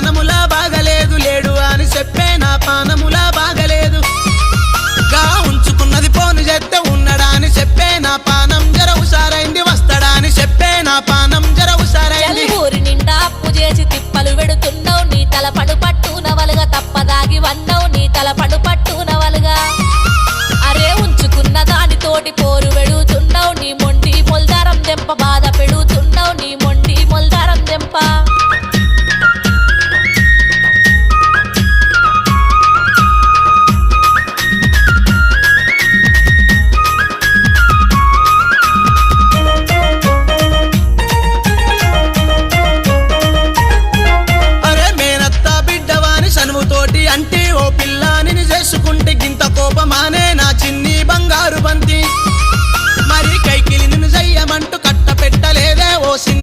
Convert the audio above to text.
పానములా బాగలేదు లేడు అని చెప్పే నా పానములా బాగలేదు. గా ఉంచుకున్నది పోను చెత్త ఉన్నడా అని చెప్పే నా పానం జర ఉసారైంది వస్తాడా అని చెప్పే నా పానం జర ఉసారైంది ఊరి నిండా అప్పు చేసి తిప్పలు పెడుతున్నావు నీ తల పడు పట్టు నవలుగా తప్పదాగి వన్నావు నీ తల పడు పట్టు నవలుగా. అరే ఉంచుకున్న దానితోటి పోరు పెడుతున్నావు నీ copilot